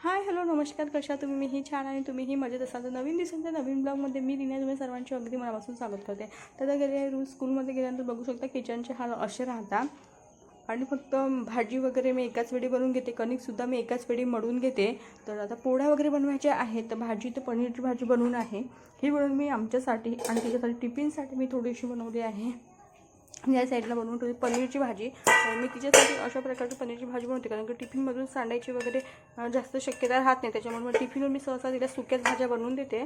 Hi hello नमस्कार कशा तुम्ही मी ही छान आणि तुम्हीही मजेत असाल. तर नवीन दिवसांच्या नवीन ब्लॉगमध्ये मी दिन्या तुम्ही सर्वांची अगदी मनापासून स्वागत करते. तर गेले रोज स्कूलमध्ये गेल्यानंतर बघू शकता किचनचे हाल असे राहतात. आणि फक्त भाजी वगैरे मी एकाच वेळी बनवून घेते. कणिकसुद्धा मी एकाच वेळी मळून घेते. तर आता पोळ्या वगैरे बनवायच्या आहेत. तर भाजी तर पनीरची भाजी बनवून आहे. ही बनवून मी आमच्यासाठी आणि त्याच्यासाठी टिफिनसाठी मी थोडीशी बनवली आहे. या साईडला बनवून ठेवली. पनीरची भाजी. मी तिच्यासाठी अशा प्रकारची पनीरची भाजी बनवते कारण की टिफिनमधून सांडायची वगैरे जास्त शक्यता राहत नाही. त्याच्यामुळे मग टिफिनवर मी सहसा तिला सुक्याच भाज्या बनवून देते.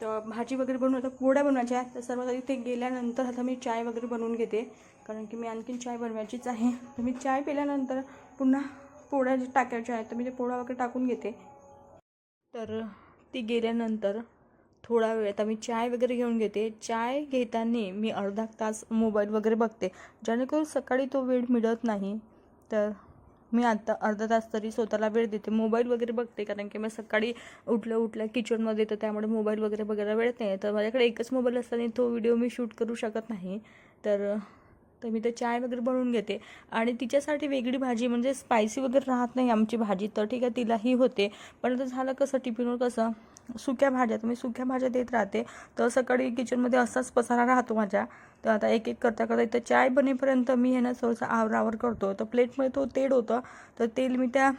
तर भाजी वगैरे बनवून आता पोळ्या बनवायच्या आहेत तर सर्वात आधी ते गेल्यानंतर आता मी चाय वगैरे बनवून घेते. कारण की मी आणखीन चाय बनवायचीच आहे. तर मी चाय पिल्यानंतर पुन्हा पोळ्या जे टाकायच्या आहेत तर मी ते पोळा वगैरे टाकून घेते. तर ती गेल्यानंतर थोडा वेळ आता मी चाय वगैरे घेऊन घेते. चाय घेताना मी अर्धा तास मोबाईल वगैरे बघते. जेणेकरून सकाळी तो वेळ मिळत नाही. तर मी आत्ता अर्धा तास तरी स्वतःला वेळ देते. मोबाईल वगैरे बघते कारण की मी सकाळी उठल्या उठल्या किचनमध्ये तर त्यामुळे मोबाईल वगैरे बघायला वेळ नाही. तर माझ्याकडे एकच मोबाईल असताना तो व्हिडिओ मी शूट करू शकत नाही. तर तर मी तर चाय वगैरे बनवून घेते. आणि तिच्यासाठी वेगळी भाजी म्हणजे स्पायसी वगैरे राहत नाही आमची भाजी. तर ठीक आहे तिलाही होते. पण आता झालं कसं टिफिनवर कसं? सुक्या भाज्या तर मी सुक्या भाज्या देत राहते तर सकाळी किचनमध्ये असाच पसारा राहतो माझ्या. तर आता एक एक करता करता इथं चाय बनेपर्यंत मी हे ना सहसा आवरावर करतो. तर प्लेटमध्ये तो तेल होतं तर तेल मी त्या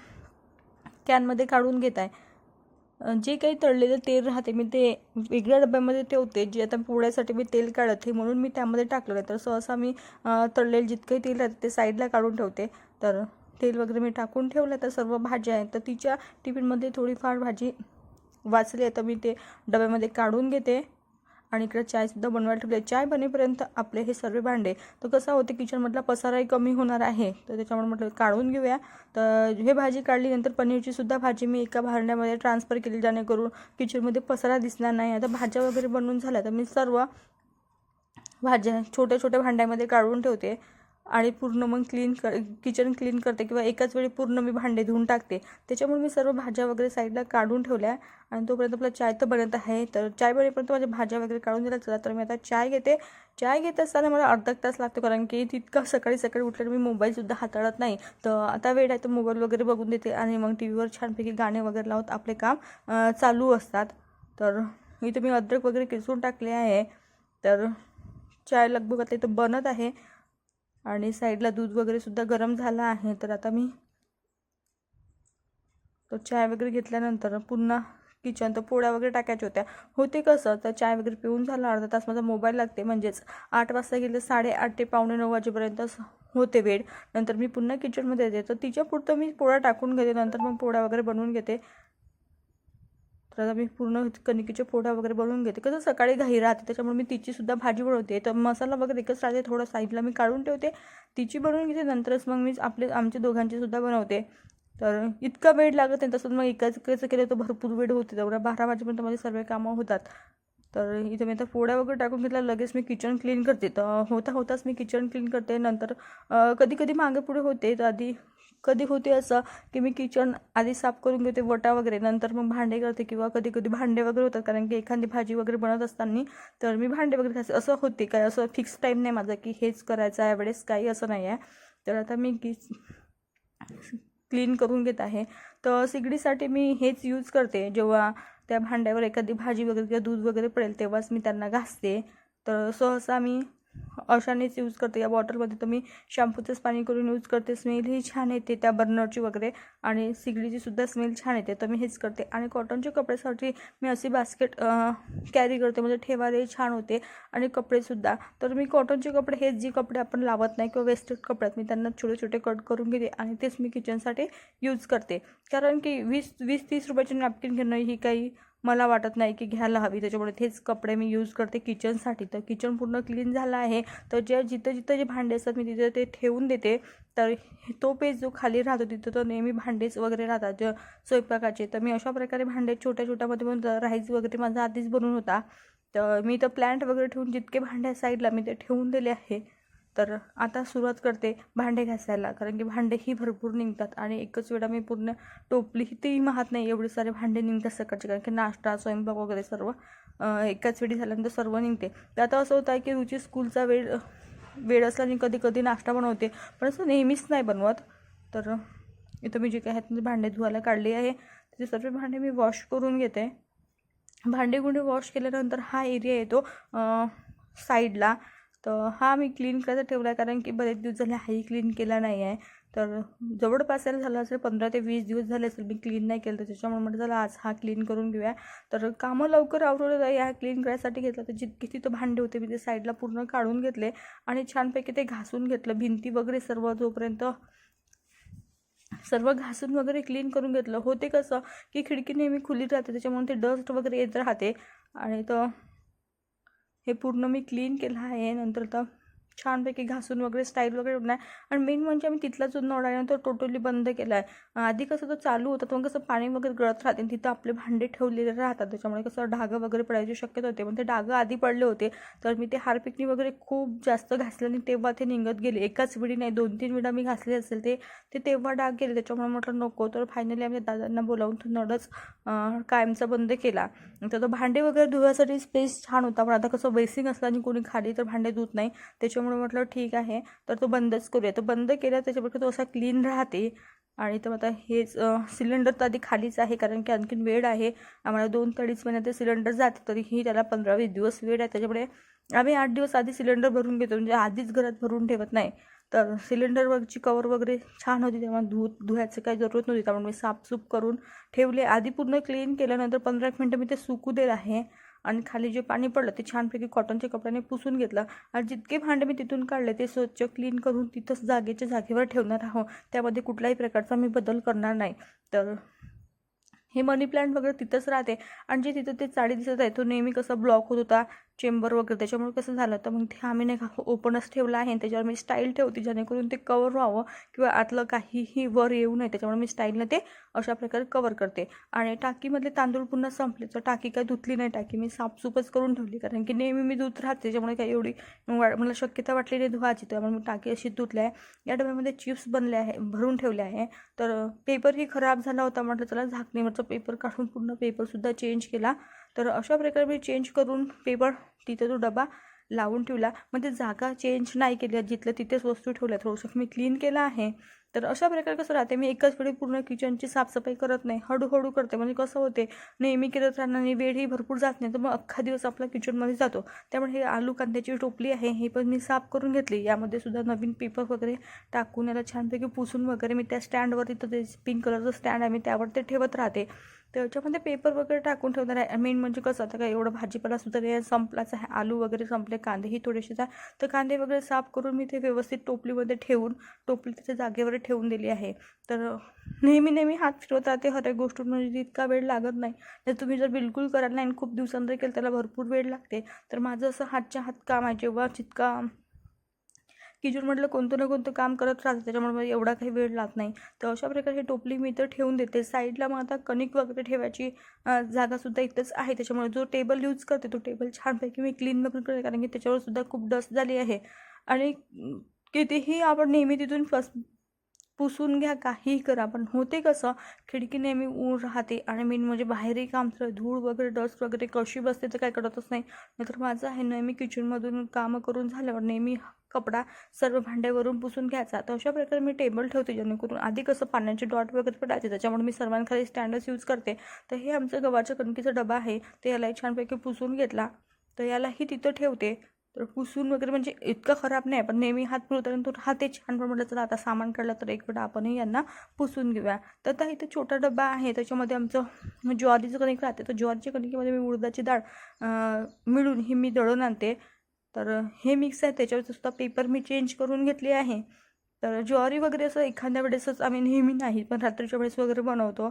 कॅनमध्ये काढून घेत आहे. जे काही तळलेलं तेल राहते मी ते वेगळ्या डब्यामध्ये ठेवते जे आता पोळ्यासाठी मी तेल काढत हे म्हणून मी त्यामध्ये टाकलं आहे. तर सहसा मी तळलेलं जितकंही तेल राहते ते साईडला काढून ठेवते. तर तेल वगैरे मी टाकून ठेवलं तर सर्व भाज्या आहेत. तर तिच्या टिफिनमध्ये थोडीफार भाजी वाचले आहे तर मी ते डब्यामध्ये काढून घेते. आणि इकडे चायसुद्धा बनवायला ठेवले चाय बनेपर्यंत आपले हे सर्व भांडे. तर कसं होते किचनमधला पसाराही कमी होणार आहे. तर त्याच्यामुळे म्हटलं काढून घेऊया. तर हे भाजी काढली नंतर पनीरची सुद्धा भाजी मी एका भांड्यामध्ये ट्रान्सफर केली जेणेकरून किचनमध्ये पसारा दिसणार नाही. आता भाज्या वगैरे बनवून झाल्या तर मी सर्व भाज्या छोट्या छोट्या भांड्यामध्ये काढून ठेवते. आणि पूर्ण मग क्लीन कर किचन क्लीन करते किंवा एकाच वेळी पूर्ण मी भांडे धुवून टाकते. त्याच्यामुळे मी सर्व भाज्या वगैरे साईडला काढून ठेवल्या आणि तोपर्यंत आपला चाय तर बनत आहे. तर चाय बनेपर्यंत माझ्या भाज्या वगैरे काढून दिल्या. चला तर मी आता चाय घेते. चाय घेत असताना मला अर्धा तास लागतो कारण की तितकं सकाळी सकाळी उठल्यावर मी मोबाईलसुद्धा हाताळत नाही. तर आता वेळ आहे तर मोबाईल वगैरे बघून देते आणि मग टी व्हीवर छानपैकी गाणे वगैरे लावत आपले काम चालू असतात. तर इथे मी अद्रक वगैरे किसून टाकले आहे. तर चाय लगभग आता इथं बनत आहे. आणि साईडला दूध वगैरे सुद्धा गरम झालं आहे तर आता मी तो चाय वगैरे घेतल्यानंतर पुन्हा किचन तर पोळ्या वगैरे टाकायच्या होत्या. होते कसं तर चाय वगैरे पिऊन झालं अर्धा तास माझा मोबाईल लागते म्हणजेच आठ वाजता गेले साडेआठ ते पावणे नऊ वाजेपर्यंत होते वेळ. नंतर मी पुन्हा किचनमध्ये येते तर तिच्या पुढतं मी पोळ्या टाकून घेते नंतर मग पोळ्या वगैरे बनवून घेते. तर आता मी पूर्ण कणिकेच्या पोळ्या वगैरे बनवून घेते. कसं सकाळी घाई राहते त्याच्यामुळे मी तिचीसुद्धा भाजी बनवते. तर मसाला वगैरे एकच राहते थोडं साईडला मी काढून ठेवते. तिची बनवून घेते नंतरच मग मी आपले आमच्या दोघांचीसुद्धा बनवते. तर इतका वेळ लागत नाही तसंच मग एकाच कसं केलं तर भरपूर वेळ होते. तेवढ्या बारा वाजेपर्यंत माझे सर्व कामं होतात. तर इथे मी आता पोळ्या वगैरे टाकून घेतल्या लगेच मी किचन क्लीन करते. तर होता होताच मी किचन क्लीन करते. नंतर कधी कधी मागे पुढे होते तर आधी कधी होते असं की मी किचन आधी साफ करून घेते वटा वगैरे नंतर मग भांडे करते किंवा कधी कधी भांडे वगैरे होतात. कारण की एखादी भाजी वगैरे बनवत असताना तर मी भांडे वगैरे खायचे असं होते काय असं फिक्स टाईम नाही माझा की हेच करायचं आहे यावेळेस काही असं नाही आहे. तर आता मी की क्लीन करून घेत आहे. तर सिगडीसाठी मी हेच यूज करते. जेव्हा त्या भांड्यावर एखादी भाजी वगैरे किंवा दूध वगैरे पडेल तेव्हाच मी त्यांना घासते. तर सहसा मी अशानेच यूज करते. या बॉटलमध्ये तर मी शॅम्पूचंच पाणी करून यूज करते. स्मेलही छान येते त्या बर्नरची वगैरे. आणि सिगडीची सुद्धा स्मेल छान येते. तर मी हेच करते. आणि कॉटनच्या कपड्यासाठी मी अशी बास्केट कॅरी करते. म्हणजे ठेवायलाही छान होते. आणि कपडेसुद्धा तर मी कॉटनचे कपडे हेच जी कपडे आपण लावत नाही किंवा वेस्टेड कपड्यात मी त्यांना छोटे छोटे कट करून घेते. आणि तेच मी किचनसाठी यूज करते. कारण की वीस वीस तीस रुपयाची नॅपकिन घेणं ही काही मला वाटत नाही की घ्यायला हवी. त्याच्यामुळे तेच कपडे मी यूज करते किचनसाठी तर किचन पूर्ण क्लीन झालं आहे. तर जे जिथं जिथं जे भांडे असतात मी तिथं ते ठेवून देते. तर तो पेज जो खाली राहतो तिथं तर नेहमी भांडेच वगैरे राहतात जे स्वयंपाकाचे. तर मी अशा प्रकारे भांडे छोट्या छोट्यामध्ये पण राईस वगैरे माझा आधीच बनवून होता. तर मी तर प्लॅन्ट वगैरे ठेवून जितके भांडे साईडला मी ते ठेवून दिले आहे. तर आता सुरुवात करते भांडे घासायला. कारण की भांडेही भरपूर निघतात आणि एकच वेळा मी पूर्ण टोपली तेही महात नाही एवढे सारे भांडे निघतात सकाळचे. कारण की नाश्ता स्वयंपाक वगैरे सर्व एकाच वेळी झाल्यानंतर सर्व निघते. तर आता असं होतं आहे की रुची स्कूलचा वेळ वेळ असल्याने कधी कधी नाश्ता बनवते. पण असं नेहमीच नाही बनवत. तर इथं मी जे काय आहेत भांडे धुवायला काढले आहे. तिथे सर्व भांडे मी वॉश करून घेते. भांडे गुंडे वॉश केल्यानंतर हा एरिया येतो साईडला. तर हा मी क्लीन करायचा ठेवला आहे कारण की बरेच दिवस झाले हाही क्लीन केला नाही आहे तर जवळपास याला झालं असेल पंधरा ते वीस दिवस झाले असेल मी क्लीन नाही केलं तर त्याच्यामुळे म्हटलं चला आज हा क्लीन करून घेऊया. तर कामं लवकर आवरवलं या क्लीन करायसाठी घेतलं तर जितके तिथं भांडे होते मी ते साईडला पूर्ण काढून घेतले आणि छानपैकी ते घासून घेतलं. भिंती वगैरे सर्व जोपर्यंत सर्व घासून वगैरे क्लीन करून घेतलं. होते कसं की खिडकी नेहमी खुली राहते त्याच्यामुळे ते डस्ट वगैरे येत राहते. आणि तर हे पूर्ण मी क्लीन केलं आहे. नंतर तर छानपैकी घासून वगैरे स्टाईल वगैरे नाही आणि मेन म्हणजे आम्ही तिथला जो नळ आहे तो टोटली बंद केला आहे आधी कसं तो चालू होता तो कसं पाणी वगैरे गळत राहते आणि तिथं आपले भांडे ठेवलेले राहतात. त्याच्यामुळे कसं डागं वगैरे पडायची शक्यता होते. पण ते डागं आधी पडले होते. तर मी ते हारपिकनी वगैरे खूप जास्त घासल्याने आणि तेव्हा ते निघत गेले. एकाच वेळी नाही दोन तीन वेळा मी घासले असेल ते ते तेव्हा डाग गेले. त्याच्यामुळे म्हटलं नको. तर फायनली आम्ही दादांना बोलावून तो नळच कायमचा बंद केला. तर तो भांडे वगैरे धुवायसाठी स्पेस छान होता. पण आता कसं बेसिंग असलं आणि कोणी खाली तर भांडे धुत नाही. त्याच्यामुळे म्हटलं ठीक आहे. तर तो बंदच करूया. तो बंद केला त्याच्यापेक्षा तो असा क्लीन राहते. आणि तर आता हेच सिलेंडर तर आधी खालीच आहे कारण की आणखीन वेळ आहे. आम्हाला दोन अडीच महिन्यात ते सिलेंडर जाते तरीही त्याला पंधरा वीस दिवस वेळ आहे. त्याच्यामुळे आम्ही आठ दिवस आधी सिलेंडर भरून घेतो. म्हणजे आधीच घरात भरून ठेवत नाही. तर सिलेंडरवरची कवर वगैरे छान होती तेव्हा. धु धुवायचं काही जरूरत नव्हती. त्यामुळे मी साफसूफ करून ठेवले. आधी पूर्ण क्लीन केल्यानंतर पंधरा एक मिनटं मी ते सुकू देत आहे. आणि खाली जे पाणी पडलं ते छानपैकी कॉटनच्या कपड्याने पुसून घेतलं. आणि जितके भांडे मी तिथून काढले ते स्वच्छ क्लीन करून तिथंच जागेच्या जागेवर ठेवणार आहो त्यामध्ये कुठल्याही प्रकारचा मी बदल करणार नाही. तर हे मनी प्लांट वगैरे तिथंच राहते. आणि जे तिथं ते चाळी दिसत आहे तो नेहमी कसा ब्लॉक होत होता चेंबर वगैरे. त्याच्यामुळे कसं झालं तर मग ते आम्ही नाही का ओपनच ठेवलं आहे त्याच्यावर मी स्टाईल ठेवते जेणेकरून ते कवर व्हावं किंवा आतलं काहीही वर येऊ नये. त्याच्यामुळे मी स्टाईलनं ते अशा प्रकारे कवर करते. आणि टाकीमधले तांदूळ पुन्हा संपले तर टाकी काय धुतली नाही. टाकी मी साफसूपच करून ठेवली कारण की नेहमी मी धुत राहते. त्याच्यामुळे काही एवढी वा- मला शक्यता वाटली नाही धुवायची. त्यामुळे मी टाकी अशी धुतली आहे. या डब्यामध्ये चिप्स बनले आहे भरून ठेवले आहे. तर पेपरही खराब झाला होता म्हटलं चला झाकणीवरचा पेपर काढून पूर्ण पेपरसुद्धा चेंज केला. तर अशा प्रकारे मी चेंज करून पेपर तिथे तो डबा लावून ठेवला. म्हणजे जागा चेंज नाही केली. जिथलं तिथेच वस्तू ठेवल्या. थोडंसं मी क्लीन केलं आहे. तर अशा प्रकारे कसं राहते मी एकाच वेळी पूर्ण किचनची साफसफाई करत नाही. हळूहळू करते. म्हणजे कसं होते नेहमी करत राहणार वेळही भरपूर जात नाही. तर मग अख्खा दिवस आपला किचनमध्ये जातो. त्यामुळे हे आलू कांद्याची टोपली आहे. हे पण मी साफ करून घेतली. यामध्ये सुद्धा नवीन पेपर वगैरे टाकून याला छानपैकी पुसून वगैरे मी त्या स्टँडवर तिथं ते पिंक कलरचं स्टँड आहे. मी त्यावर ते ठेवत राहते. त्याच्यामध्ये पेपर वगैरे टाकून ठेवणार आहे. मेन म्हणजे कसं आता काय एवढं भाजीपाला सुद्धा ते संपलाच आहे. आलू वगैरे संपले कांदेही थोडेसे जा तर कांदे वगैरे साफ करून मी ते व्यवस्थित टोपलीमध्ये ठेवून टोपली त्याच्या जागेवर ठेवून दिली आहे. तर नेहमी नेहमी हात फिरवत राहते हर एक गोष्ट म्हणजे इतका वेळ लागत नाही तर तुम्ही जर बिलकुल कराल नाही खूप दिवसांतर केलं त्याला भरपूर वेळ लागते. तर माझं असं हातच्या हात काम आहे जेव्हा जितका किचन म्हटलं कोणतं ना कोणतं काम करत राहतं त्याच्यामुळे मला एवढा काही वेळ लागत नाही. तर अशा प्रकारे टोपली मी तर ठेवून देते. साईडला मग आता कणिक वगैरे ठेवायची जागासुद्धा इथंच आहे. त्याच्यामुळे जो टेबल यूज करते तो टेबल छानपैकी मी क्लीन वगैरे करते कारण की त्याच्यावर सुद्धा खूप डस्ट झाली आहे. आणि कितीही आपण नेहमी तिथून फस पुसून घ्या काहीही करा पण होते कसं खिडकी नेहमी ऊन राहते आणि मेन म्हणजे बाहेरही काम तर धूळ वगैरे डस्ट वगैरे कशी बसते तर काय कळतच नाही. नाहीतर माझं आहे नेहमी किचनमधून कामं करून झाल्यावर नेहमी कपडा सर्व भांड्यावरून पुसून घ्यायचा. तर अशा प्रकारे मी टेबल ठेवते जेणेकरून आधी कसं पाण्याचे डॉट वगैरे पडायचे त्याच्यामुळे मी सर्वांखाली स्टँडच यूज करते. तर हे आमचं गव्हाच्या कणकीचा डबा आहे ते यालाही छानपैकी पुसून घेतला. तर यालाही तिथं ठेवते. तर पुसून वगैरे म्हणजे इतकं खराब नाही पण नेहमी हात पुरवताना तो हाते छान पण म्हटलं चला आता सामान काढलं तर एक वेळा आपणही यांना पुसून घेऊया. तर आता इथे छोटा डबा आहे त्याच्यामध्ये आमचं ज्वारीचं कणिक राहते. तर ज्वारीच्या कणिकेमध्ये मी उडदाची डाळ मिळून ही मी दळून आणते. तर हे मिक्स आहे. त्याच्यावर सुद्धा पेपर मी चेंज करून घेतली आहे. तर ज्वारी वगैरे असं एखाद्या वेळेसच आम्ही नेहमी नाही पण रात्रीच्या वेळेस वगैरे बनवतो.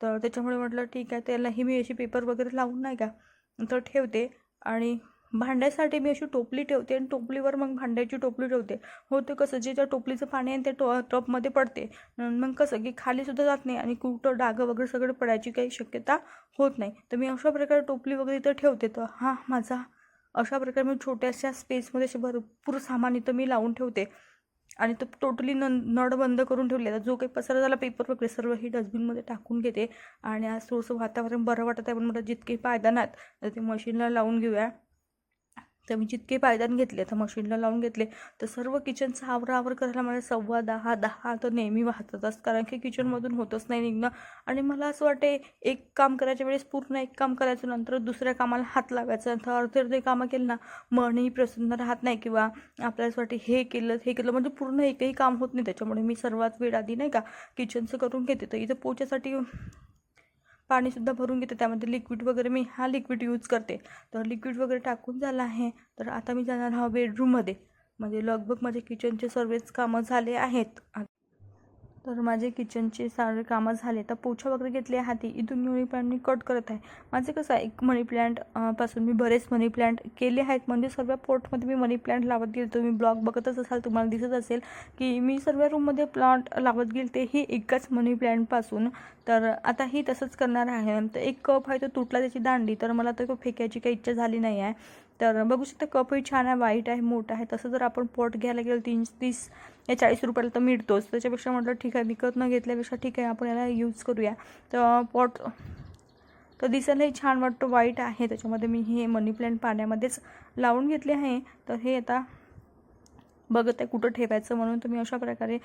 तर त्याच्यामुळे म्हटलं ठीक आहे त्यालाही मी अशी पेपर वगैरे लावून नाही का? तर ठेवते. आणि भांड्यासाठी मी अशी टोपली ठेवते आणि टोपलीवर मग भांड्याची टोपली ठेवते. होतं कसं जे ज्या टोपलीचं पाणी आहे ते टो टपमध्ये पडते. मग कसं की खालीसुद्धा जात नाही आणि कुठं डागं वगैरे सगळं पडायची काही शक्यता होत नाही. तर मी अशा प्रकारे टोपली वगैरे इथं ठेवते. तर हा माझा अशा प्रकारे मी छोट्याशा स्पेसमध्ये असे भरपूर सामान इथं मी लावून ठेवते. आणि तो टोटली न नळ बंद करून ठेवले जो काही पसारा झाला पेपर वगैरे सर्व ही डस्टबिनमध्ये टाकून घेते. आणि आज थोडंसं वातावरण बरं वाटत आहे पण मला जितके पायदानात तर ते मशीनला लावून घेऊया. तर मी जितके पायदान घेतले तर मशीनला लावून घेतले तर सर्व किचनचा आवराआवर करायला मला सव्वा दहा दहा तर नेहमी वाहतातच. कारण की किचनमधून होतच नाही निघणं. आणि मला असं वाटते एक काम करायच्या वेळेस पूर्ण एक काम करायचं नंतर दुसऱ्या कामाला हात लागायचं. तर अर्धे अर्धे कामं केलं ना मनही प्रसन्न राहत नाही किंवा आपल्याला असं वाटते हे केलं हे केलं. म्हणजे पूर्ण एकही काम होत नाही. त्याच्यामुळे मी सर्वात वेळ आधी नाही का किचनचं करून घेते. तर इथं पोच्यासाठी पाणीसुद्धा भरून घेते. त्यामध्ये लिक्विड वगैरे मी हा लिक्विड यूज करते. तर लिक्विड वगैरे टाकून झालं आहे. तर आता मी जाणार हा बेडरूममध्ये म्हणजे लगभग माझे किचनचे सर्वच कामं झाले आहेत. तर माझे किचनचे सारे कामं झाले. तर पोछा वगैरे घेतले हाती. इथून मनी प्लांट मी कट करत आहे. माझे कसं आहे एक मनी प्लांटपासून मी बरेच मनी प्लांट केले आहेत. म्हणजे सर्व पोर्टमध्ये मी मनी प्लांट लावत गेले तुम्ही ब्लॉग बघतच असाल तुम्हाला दिसत असेल की मी सर्व रूममध्ये प्लांट लावत गेले ते हे एकाच मनी प्लांटपासून तर आता ही तसंच करणार आहे. तर एक कप आहे तो तुटला त्याची दांडी. तर मला तर फेकायची काही इच्छा झाली नाही आहे. तर बघू शकता कपही छान आहे वाईट आहे मोठा आहे. तसं जर आपण पॉट घ्यायला गेलो तीन तीस या चाळीस रुपयाला तर मिळतोच. त्याच्यापेक्षा म्हटलं ठीक आहे विकत न घेतल्यापेक्षा ठीक आहे आपण याला यूज करूया. तर पॉट तर दिसायलाही छान वाटतं वाईट आहे. त्याच्यामध्ये मी हे मनी प्लांट पाण्यामध्येच लावून घेतले आहे. तर हे आता बघत आहे कुठं ठेवायचं म्हणून. तुम्ही अशा प्रकारे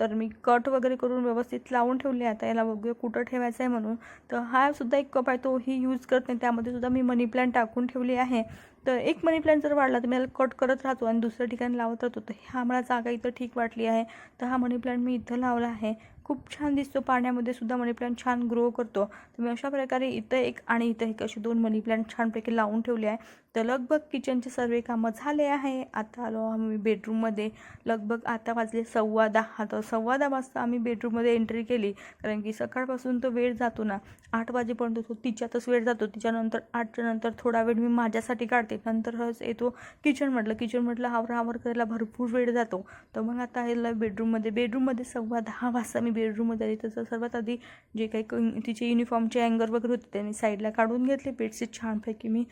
तर मी कट वगैरे करून व्यवस्थित लावून ठेवले आता याला वगैरे कुठं ठेवायचं आहे म्हणून. तर हा सुद्धा एक कप आहे तो ही यूज करत नाही. त्यामध्ये सुद्धा मी मनी प्लांट टाकून ठेवली आहे. तर एक मनी प्लांट जर वाढला तर मी याला कट करत राहतो आणि दुसऱ्या ठिकाणी लावत राहतो. तर हा मला जागा इथं ठीक वाटली आहे. तर हा मनी प्लांट मी इथं लावला आहे. खूप छान दिसतो. पाण्यामध्ये सुद्धा मनी प्लांट छान ग्रो करतो. तर मी अशा प्रकारे इथं एक आणि इथं एक असे दोन मनी प्लांट छानपैकी लावून ठेवले आहे. तर लगभग किचनचे सर्व कामं झाले आहे. आता आलो आम्ही बेडरूममध्ये लगभग आता वाजले सव्वा दहा. तर सव्वा दहा वाजता आम्ही बेडरूममध्ये एंट्री केली. कारण की सकाळपासून तो वेळ जातो ना. आठ वाजेपर्यंत तो तिच्यातच वेळ जातो. तिच्यानंतर आठच्या नंतर थोडा वेळ मी माझ्यासाठी काढते. नंतरच येतो किचन म्हटलं किचन म्हटलं आवर हावर करायला भरपूर वेळ जातो. तर मग आता याला बेडरूममध्ये बेडरूममध्ये सव्वा दहा वाजता मी बेडरूममध्ये आली तर सर्वात आधी जे काही तिचे युनिफॉर्मचे अँगर वगैरे होते त्यांनी साईडला काढून घेतले. बेडशीट छानपैकी मी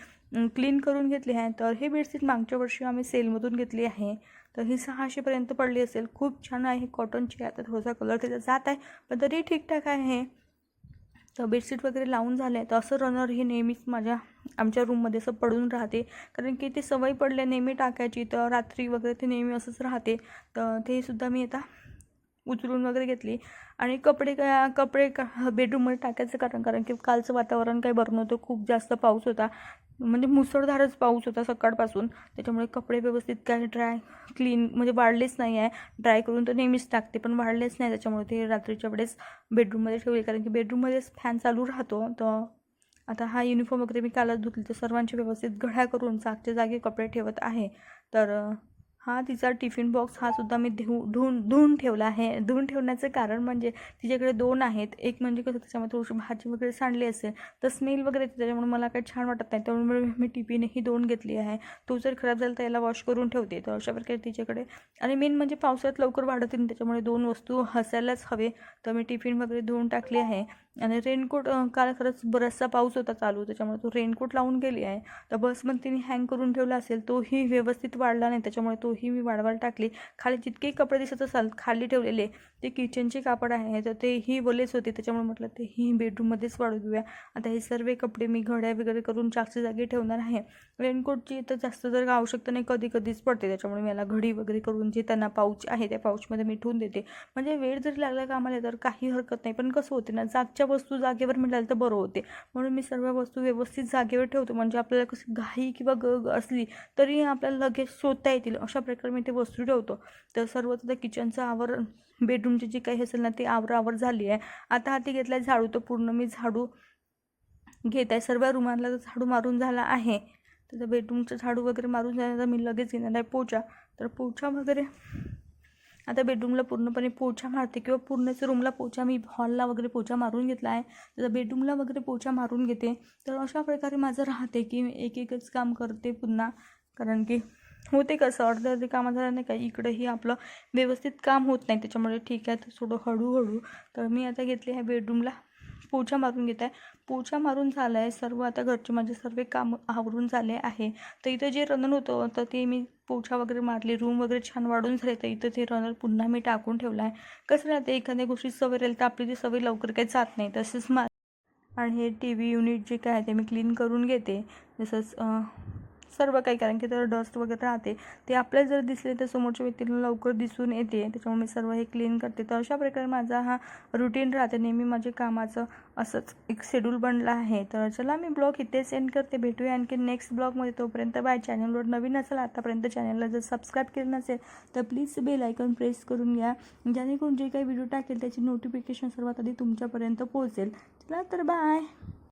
क्लीन करून घेतले आहे. तर हे बेडशीट मागच्या वर्षी आम्ही सेलमधून घेतली आहे. तर ही सहाशेपर्यंत पडली असेल. खूप छान आहे. कॉटनची आता थोडासा कलर त्याचा जात आहे पण तरी ठीकठाक आहे. तर बेडशीट वगैरे लावून झालं आहे तर असं रनर हे नेहमीच माझ्या आमच्या रूममध्ये असं पडून राहते. कारण की ते सवय पडल्या नेहमी टाकायची. तर रात्री वगैरे ते नेहमी असंच राहते. तर ते सुद्धा मी आता उचलून वगैरे घेतली. आणि कपडे काय कपडे का बेडरूममध्ये टाकायचं कारण कारण की कालचं वातावरण काही बरं नव्हतं. खूप जास्त पाऊस होता. म्हणजे मुसळधारच पाऊस होता सकाळपासून. त्याच्यामुळे कपडे व्यवस्थित काय ड्राय क्लीन म्हणजे वाढलेच नाही आहे. ड्राय करून तर नेहमीच टाकते पण वाढलेच नाही. त्याच्यामुळे ते रात्रीच्या वेळेस बेडरूममध्ये ठेवले. कारण की बेडरूममध्येच फॅन चालू राहतो. तर आता हा युनिफॉर्म वगैरे मी कालच धुतली. तर सर्वांची व्यवस्थित घड्या करून जागच्या जागी कपडे ठेवत आहे. तर हा तिचा टिफिन बॉक्स हा सुद्धा मी धु धुवून धुवून ठेवला आहे. धुवून ठेवण्याचं कारण म्हणजे तिच्याकडे दोन आहेत. एक म्हणजे कसं त्याच्यामध्ये थोडीशी भाजी वगैरे सांडली असेल तर स्मेल वगैरे येते त्याच्यामुळे मला काही छान वाटत नाही. त्यामुळे मी टिफिनही दोन घेतली आहे. तो जर खराब झाला तर याला वॉश करून ठेवते. तर अशा प्रकारे तिच्याकडे आणि मेन म्हणजे पावसाळ्यात लवकर वाढत नाही त्याच्यामुळे दोन वस्तू हसायलाच हवे. तर मी टिफिन वगैरे धुवून टाकली आहे. आणि रेनकोट काल खरंच बराचसा पाऊस होता चालू त्याच्यामुळे तो रेनकोट लावून गेली आहे. तर बसमध्ये तिने हँग करून ठेवला असेल तोही व्यवस्थित वाढला नाही त्याच्यामुळे तोही मी वाढवायला टाकली. खाली जितकेही कपडे दिसत असाल खाली ठेवलेले ते किचनचे कापड आहे तर तेही वलेच होते त्याच्यामुळे म्हटलं तेही बेडरूममध्येच वाढू घेऊया आता हे सर्व कपडे मी घड्या वगैरे करून जागच्या जागी ठेवणार आहे. रेनकोटची तर जास्त जर आवश्यकता नाही कधी कधीच पडते त्याच्यामुळे मला घडी वगैरे करून जे त्यांना पाऊच आहे त्या पाऊचमध्ये मी ठेवून देते. म्हणजे वेळ जरी लागला कामाला तर काही हरकत नाही पण कसं होते ना जागच्या वस्तू जागेवर मिळाल्या तर बरं होते. म्हणून मी सर्व वस्तू व्यवस्थित जागेवर ठेवतो. म्हणजे आपल्याला कशी घाई किंवा ग असली तरी आपल्याला लगेच शोधता येतील. अशा प्रकारे मी ते वस्तू ठेवतो. तर सर्व आता किचनचं आवर बेडरूमची जी काही असेल ना ती आवरावर झाली आहे. आता हाती घेतला झाडू. तर पूर्ण मी झाडू घेत आहे. सर्व रुमाला तर झाडू मारून झाला आहे. तर बेडरूमचं झाडू वगैरे मारून झाल्यानंतर मी लगेच घेणार आहे पोचा तर पोछा वगैरे आता बेडरूमला पूर्णपणे पोछा मारते किंवा पूर्णच रूमला पोछा मी हॉलला वगैरे पोछा मारून घेतला आहे. तर बेडरूमला वगैरे पोछा मारून घेते तर अशा प्रकारे माझं राहते की मी एक एकच काम करते पुन्हा. कारण की होते कसं अर्धे अर्धे कामं झालं नाही का इकडेही आपलं व्यवस्थित काम होत नाही. त्याच्यामुळे ठीक आहे तर थोडं हळूहळू. तर मी आता घेतले आहे बेडरूमला पोछा मारून घेत आहे पोछा मारून झाला आहे सर्व आता घरचे माझे सर्व काम आवरून झाले आहे. तर इथं जे रनर होतं तर ते मी पोछा वगैरे मारली. रूम वगैरे छान वाढून झाले. तर इथं ते रनर पुन्हा मी टाकून ठेवला आहे कसं राहते एखाद्या गोष्टी सवय राहील तर आपली ती सवय लवकर काही जात नाही. तसंच मा आणि हे टी व्ही युनिट जे काय आहे ते मी क्लीन करून घेते. जसंच सर्व काही कारण की तर डस्ट वगैरे राहते ते आपल्याला जर दिसले तर समोरच्या व्यक्तीला लवकर दिसून येते. त्याच्यामुळे मी सर्व हे क्लीन करते. तर अशा प्रकारे माझा हा रुटीन राहते. नेहमी माझे कामाचं असंच एक शेड्यूल बनला आहे. तर चला मी ब्लॉग इथेच एंड करते. भेटूया आणखी नेक्स्ट ब्लॉगमध्ये तोपर्यंत बाय चॅनलवर नवीन असेल आतापर्यंत चॅनलला जर सबस्क्राईब केलं नसेल तर प्लीज बेल आयकॉन प्रेस करून घ्या. जेणेकरून जे काही व्हिडिओ टाकेल त्याची नोटिफिकेशन सर्वात आधी तुमच्यापर्यंत पोहोचेल. चला तर बाय